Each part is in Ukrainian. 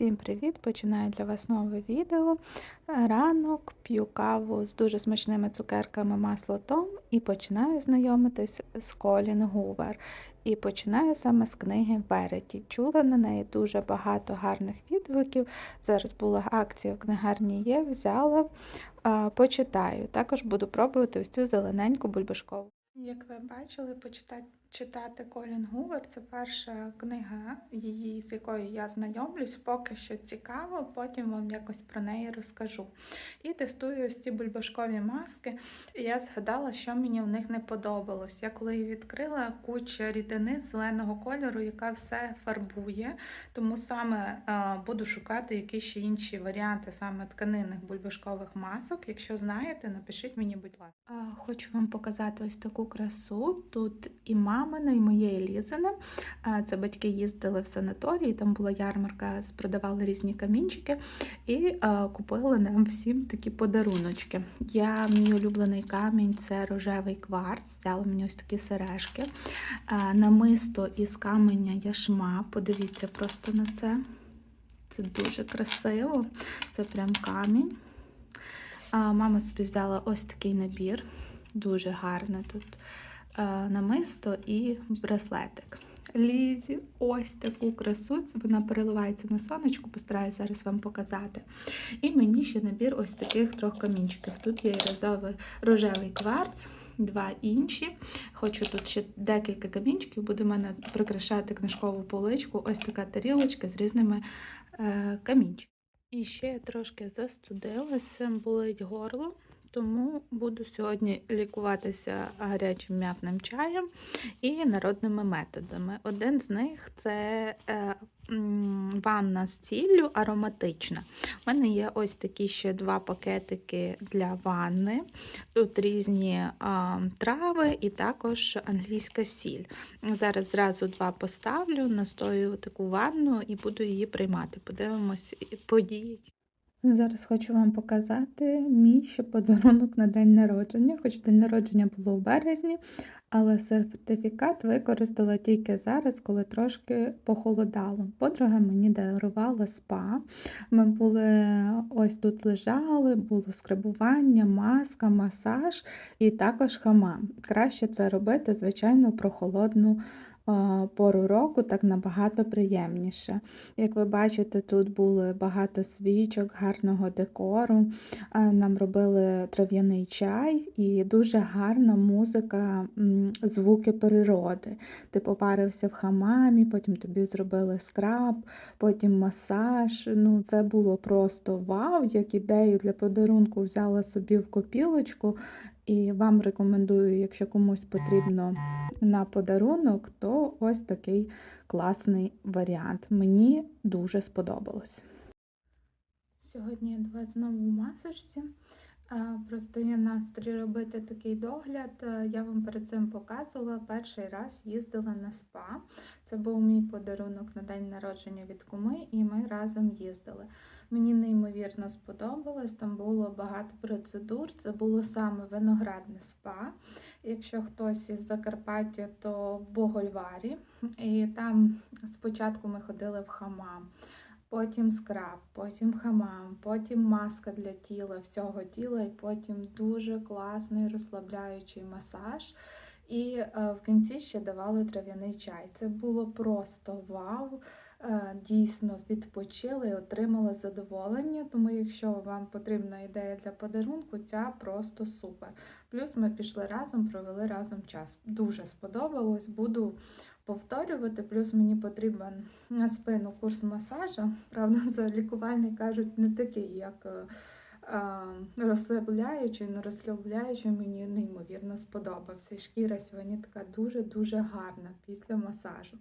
Всім привіт! Починаю для вас нове відео. Ранок п'ю каву з дуже смачними цукерками масло Том і починаю знайомитись з Колін Гувер. І починаю саме з книги Вереті. Чула на неї дуже багато гарних відгуків. Зараз була акція в книгарні є, взяла, почитаю. Також буду пробувати ось цю зелененьку бульбашкову. Як ви бачили, почитати читати Колін Гувер це перша книга, її, з якою я знайомлюсь, поки що цікаво, потім вам якось про неї розкажу. І тестую ось ці бульбашкові маски. І я згадала, що мені в них не подобалось. Я коли її відкрила куча рідини зеленого кольору, яка все фарбує. Тому саме е, буду шукати якісь ще інші варіанти саме тканинних бульбашкових масок. Якщо знаєте, напишіть мені, будь ласка. Хочу вам показати ось таку красу. Тут і мамина, і моєї Лізини. Це батьки їздили в санаторій, там була ярмарка, продавали різні камінчики і а, купили нам всім такі подаруночки. Я, мій улюблений камінь це рожевий кварц. Взяла мені ось такі сережки. Намисто із каменя яшма. Подивіться просто на це. Це дуже красиво. Це прям камінь. Мама собі взяла ось такий набір. Дуже гарне тут намисто і браслетик. Лізі, ось таку красу. Вона переливається на сонечку, постараюся зараз вам показати. І мені ще набір ось таких трьох камінчиків. Тут є розовий рожевий кварц, два інші. Хочу тут ще декілька камінчиків, буде в мене прикрашати книжкову поличку. Ось така тарілочка з різними е, камінчиками. І ще я трошки застудилася, болить горло, тому буду сьогодні лікуватися гарячим м'ятним чаєм і народними методами. Один з них це е, ванна з ціллю ароматична. У мене є ось такі ще два пакетики для ванни. Тут різні трави і також англійська сіль. Зараз зразу два поставлю, настою таку ванну і буду її приймати. Подивимось події. Зараз хочу вам показати мій ще подарунок на день народження. Хоч день народження було в березні, але сертифікат використала тільки зараз, коли трошки похолодало. Подруга мені дарувала спа. Ми були ось тут лежали, було скрабування, маска, масаж і також хамам. Краще це робити, звичайно, про холодну пору року, так набагато приємніше. Як ви бачите, тут було багато свічок, гарного декору. Нам робили трав'яний чай і дуже гарна музика, звуки природи. Ти попарився в хамамі, потім тобі зробили скраб, потім масаж. Ну, Це було просто вау, як ідею для подарунку взяла собі в копілочку. І вам рекомендую, якщо комусь потрібно на подарунок, то ось такий класний варіант. Мені дуже сподобалось. Сьогодні я до вас знову в масочці. Просто є настрій робити такий догляд. Я вам перед цим показувала. Перший раз їздила на спа. Це був мій подарунок на день народження від куми, і ми разом їздили. Мені неймовірно сподобалось. Там було багато процедур. Це було саме виноградне спа. Якщо хтось із Закарпаття, то в Богольварі. І там спочатку ми ходили в хамам. Потім скраб, потім хамам, потім маска для тіла, всього тіла, і потім дуже класний розслабляючий масаж. І е, в кінці ще давали трав'яний чай. Це було просто вау. Е, Дійсно відпочила і отримала задоволення. Тому, якщо вам потрібна ідея для подарунку, ця просто супер. Плюс ми пішли разом, провели разом час. Дуже сподобалось. Буду повторювати, плюс мені потрібен на спину курс масажу. Правда, це лікувальний кажуть не такий, як е, розслабляючий, але розслабляючий мені неймовірно сподобався. Шкіра сьогодні така дуже-дуже гарна після масажу.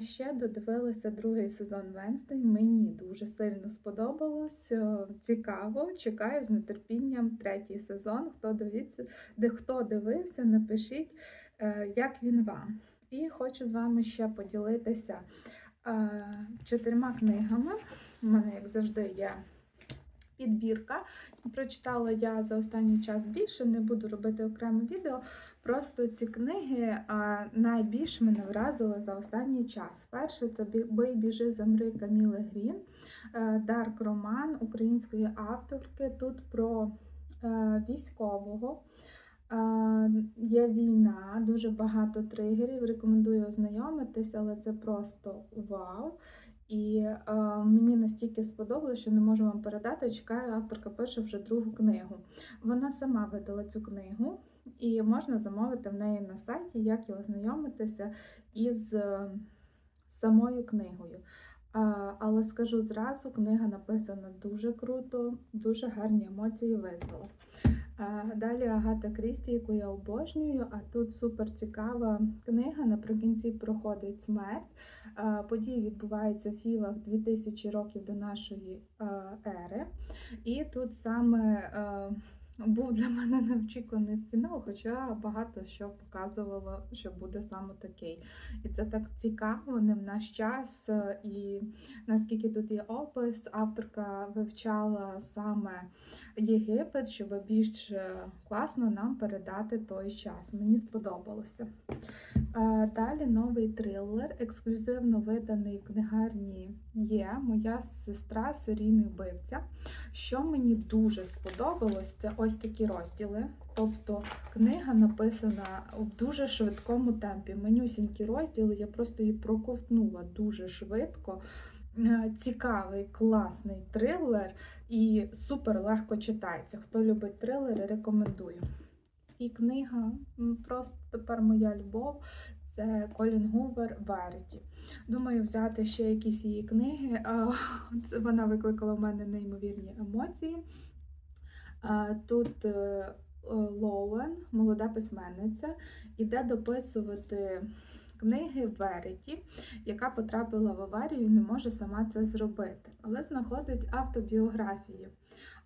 Ще додивилася другий сезон Венстей. Мені дуже сильно сподобалось. Цікаво. Чекаю з нетерпінням третій сезон. Хто дивиться, де хто дивився, напишіть, е, як він вам. І хочу з вами ще поділитися е, чотирма книгами. У мене, як завжди, є підбірка. Прочитала я за останній час більше, не буду робити окреме відео. Просто ці книги найбільш мене вразили за останній час. Перше це «Бий, біжи, замри Каміли Грін, Дарк Роман української авторки. Тут про е, військового. Е, Є війна, дуже багато тригерів. Рекомендую ознайомитись, але це просто вау. І е, мені настільки сподобалося, що не можу вам передати. Чекаю, авторка пише вже другу книгу. Вона сама видала цю книгу, і можна замовити в неї на сайті, як і ознайомитися із е, самою книгою. Але скажу зразу, книга написана дуже круто, дуже гарні емоції визвала. Далі Агата Крісті, яку я обожнюю, а тут супер цікава книга. Наприкінці проходить смерть. А, Події відбуваються в філах 2000 років до нашої е, ери. І тут саме е, був для мене неочікуваний фінал, хоча багато що показувало, що буде саме такий. І це так цікаво, не в наш час. е, І наскільки тут є опис, авторка вивчала саме Єгипет, щоб більш класно нам передати той час. Мені сподобалося. Е, Далі новий трилер, ексклюзивно виданий в книгарні є Моя сестра серійний вбивця. Що мені дуже сподобалось, це ось такі розділи. Тобто книга написана в дуже швидкому темпі. Менюсінькі розділи, я просто її проковтнула дуже швидко. Е, Цікавий, класний трилер і супер легко читається. Хто любить трилери, рекомендую. І книга просто тепер моя любов. Це Колін Гувер Веріті. Думаю, взяти ще якісь її книги. Вона викликала в мене неймовірні емоції. Тут е, Лоуен, молода письменниця, іде дописувати книги Веріті, яка потрапила в аварію і не може сама це зробити, але знаходить автобіографії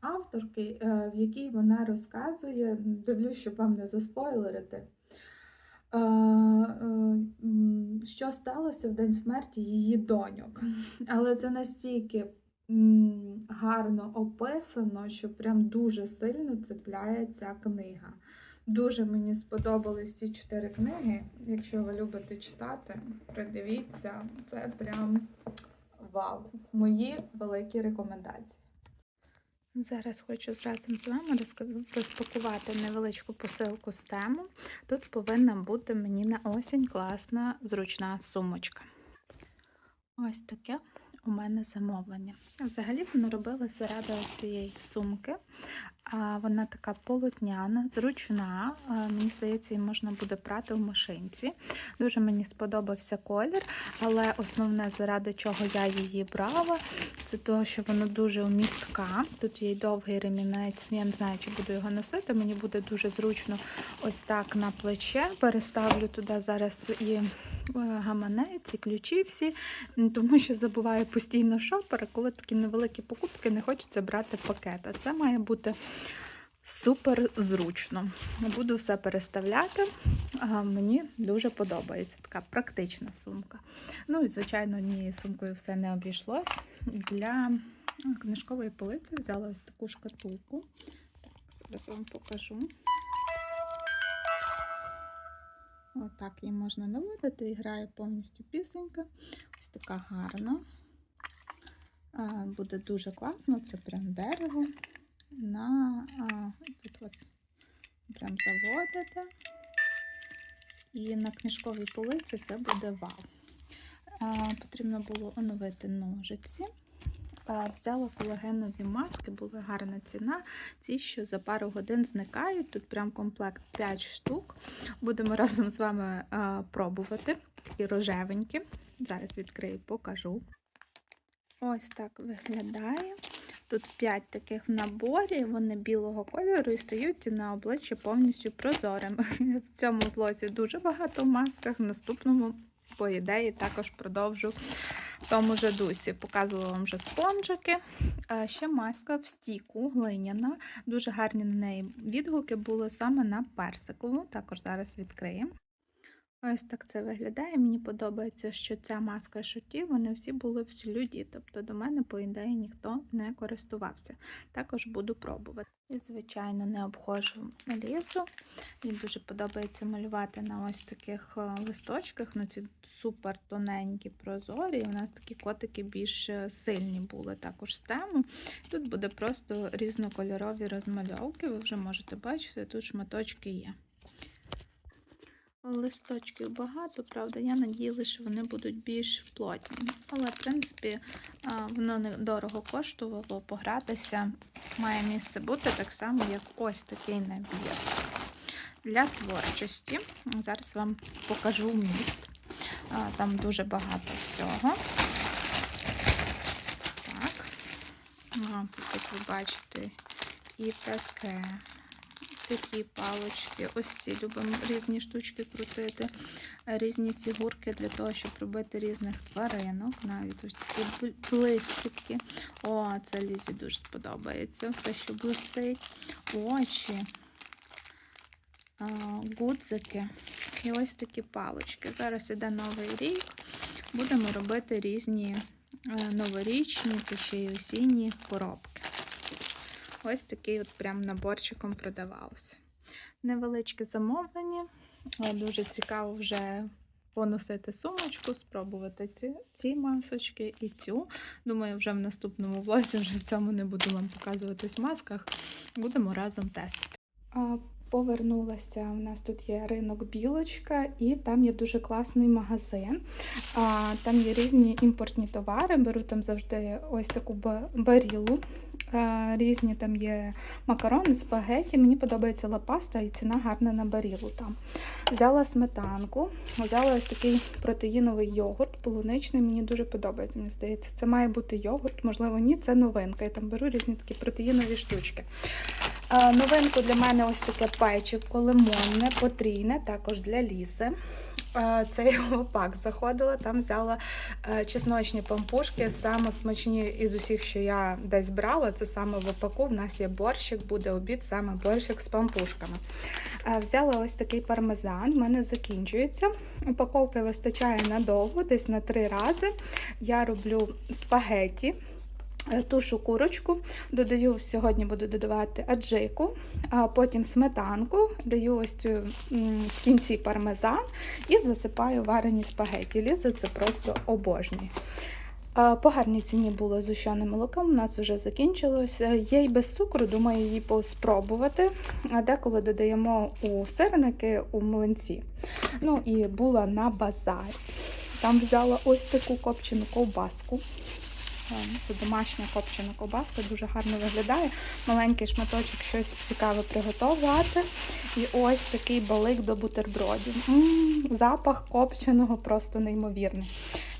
авторки, е, в якій вона розказує, дивлюсь, щоб вам не заспойлерити. е, е, Що сталося в день смерті її доньок. Але це настільки гарно описано, що прям дуже сильно цепляє ця книга. Дуже мені сподобались ці чотири книги. Якщо ви любите читати, придивіться, це прям вау! Мої великі рекомендації. Зараз хочу разом з вами розпакувати невеличку посилку з тему. Тут повинна бути мені на осінь класна зручна сумочка. Ось таке у мене замовлення. Взагалі воно робилося заради цієї сумки. Вона така полотняна, зручна. Мені здається, її можна буде прати в машинці. Дуже мені сподобався колір, але основне, заради чого я її брала, це того, що вона дуже умістка. Тут є довгий ремінець. Я не знаю, чи буду його носити. Мені буде дуже зручно ось так на плече. Переставлю туди зараз і гаманець, і ключі всі, тому що забуваю постійно шопер, коли такі невеликі покупки, не хочеться брати пакет. А це має бути супер зручно. Буду все переставляти. Мені дуже подобається така практична сумка. Ну і, звичайно, однією сумкою все не обійшлось. Для книжкової полиці взяла ось таку шкатулку. Зараз вам покажу. Отак її можна наводити і грає повністю пісенька. Ось така гарна. Буде дуже класно, це прям дерево. На тут от прям заводите. І на книжковій полиці це буде вау. А, Потрібно було оновити ножиці. Взяла колагенові маски, була гарна ціна. Ці, що за пару годин зникають. Тут прям комплект 5 штук. Будемо разом з вами пробувати. Такі рожевенькі. Зараз відкрию, покажу. Ось так виглядає. Тут 5 таких в наборі, вони білого кольору і стають на обличчі повністю прозорим. В цьому влоці дуже багато в масках. В наступному, по ідеї, також продовжу в тому же дусі. Показувала вам вже спонжики. Ще маска в стіку глиняна. Дуже гарні на неї відгуки були саме на персикову. Також зараз відкриємо. Ось так це виглядає. Мені подобається, що ця маска шуті, вони всі були в слюді, тобто до мене, по ідеї, ніхто не користувався. Також буду пробувати. І, звичайно, не обходжу лісу. Мені дуже подобається малювати на ось таких е, листочках. Ну, ці супер тоненькі, прозорі. І у нас такі котики більш е, сильні були також з тему. Тут буде просто різнокольорові розмальовки. Ви вже можете бачити, тут шматочки є. Листочків багато, правда, я надіялася, що вони будуть більш плотні. Але, в принципі, воно недорого коштувало погратися. Має місце бути так само, як ось такий набір для творчості. Зараз вам покажу вміст. А, Там дуже багато всього. Так. Тут, ви бачите, і таке такі палочки. Ось ці любимо різні штучки крутити, різні фігурки для того, щоб робити різних тваринок. Навіть ось такі бл- блискітки. О, це Лізі дуже сподобається. Все, що блистить, очі, гудзики. І ось такі палочки. Зараз іде новий рік. Будемо робити різні е, новорічні та ще й осінні коробки. Ось такий от прям наборчиком продавався. Невеличке замовлення. Е, Дуже цікаво вже поносити сумочку, спробувати ці, ці масочки і цю. Думаю, вже в наступному влозі, вже в цьому не буду вам показуватись в масках. Будемо разом тестити. Повернулася. У нас тут є ринок білочка, і там є дуже класний магазин. А, Там є різні імпортні товари. Беру там завжди ось таку барілу. А, Різні там є макарони, спагеті. Мені подобається лапаста і ціна гарна на барілу там. Взяла сметанку, взяла ось такий протеїновий йогурт, полуничний. Мені дуже подобається. Мені здається, це має бути йогурт, можливо, ні, це новинка. Я там беру різні такі протеїнові штучки. Новинку для мене ось таке печивко лимонне, потрійне, також для ліси. Це я в ОПАК заходила, там взяла е, чесночні пампушки, саме смачні із усіх, що я десь брала. Це саме в ОПАКу. В нас є борщик, буде обід, саме борщик з пампушками. Взяла ось такий пармезан, в мене закінчується. Упаковки вистачає надовго, десь на три рази. Я роблю спагеті. Е, Тушу курочку, додаю сьогодні буду додавати аджику, а потім сметанку, даю ось цю в кінці пармезан і засипаю варені спагеті. Ліза це просто обожнює. По гарній ціні було зущене молоком, у нас вже закінчилось. Е, Є й без цукру, думаю, її спробувати. А деколи додаємо у сирники, у млинці. Ну і була на базарі. Там взяла ось таку копчену ковбаску. Е, Це домашня копчена ковбаска, дуже гарно виглядає. Маленький шматочок щось цікаве приготувати. І ось такий балик до бутербродів. М, запах копченого просто неймовірний.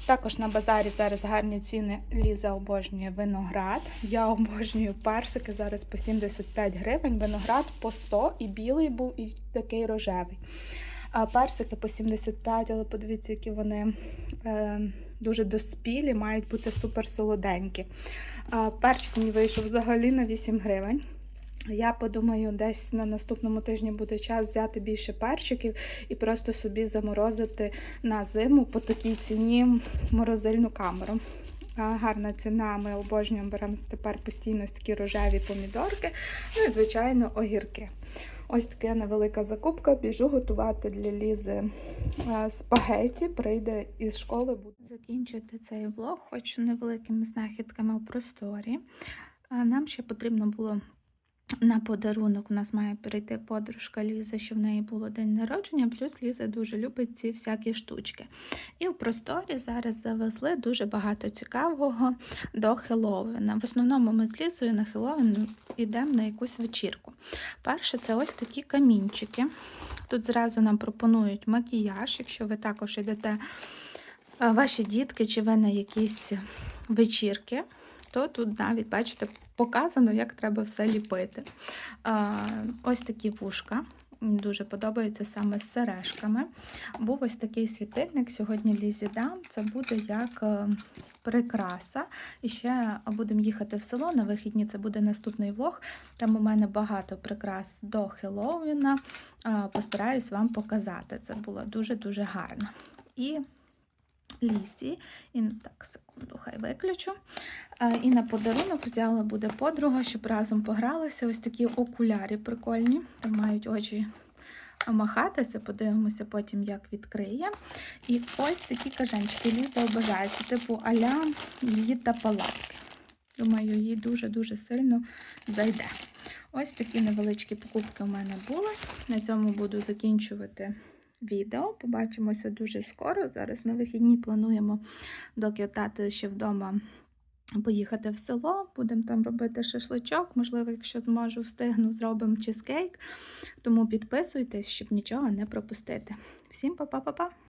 Також на базарі зараз гарні ціни. Ліза обожнює виноград. Я обожнюю персики. Зараз по 75 гривень. Виноград по 100 і білий був, і такий рожевий. А персики по 75, але подивіться, які вони е, дуже доспілі, мають бути супер солоденькі. Перчик мені вийшов взагалі на 8 гривень. Я подумаю, десь на наступному тижні буде час взяти більше перчиків і просто собі заморозити на зиму по такій ціні морозильну камеру. Гарна ціна, ми обожнюємо, беремо тепер постійно такі рожеві помідорки, ну і, звичайно, огірки. Ось така невелика закупка. Біжу готувати для Лізи спагеті. Прийде із школи. Закінчити цей влог, хочу невеликими знахідками у просторі. Нам ще потрібно було на подарунок. У нас має прийти подружка Лізи, що в неї було день народження. Плюс Ліза дуже любить ці всякі штучки. І в просторі зараз завезли дуже багато цікавого до Хеллоуіна. В основному ми з Лізою на Хеллоуін йдемо на якусь вечірку. Перше, це ось такі камінчики. Тут зразу нам пропонують макіяж, якщо ви також йдете, ваші дітки чи ви на якісь вечірки, то тут навіть, бачите, показано, як треба все ліпити. Ось такі вушка. дуже подобаються саме з сережками. Був ось такий світильник. Сьогодні Лізі дам. Це буде як е, прикраса. І ще будемо їхати в село. На вихідні це буде наступний влог. Там у мене багато прикрас до Хеллоуіна. Постараюсь вам показати. Це було дуже-дуже гарно. І Лісі, і так, секунду, хай виключу. Е, І на подарунок взяла буде подруга, щоб разом погралися. Ось такі окулярі прикольні. Там мають очі махатися, подивимося потім, як відкриє. І ось такі кажанчики. Ліза обожає. Це типу аля її та палатки. Думаю, їй дуже-дуже сильно зайде. Ось такі невеличкі покупки у мене були. На цьому буду закінчувати відео. Побачимося дуже скоро. Зараз на вихідні плануємо, доки тати ще вдома. Поїхати в село, будемо там робити шашличок. Можливо, якщо зможу, встигну, зробимо чизкейк. Тому підписуйтесь, щоб нічого не пропустити. Всім па-па-па-па!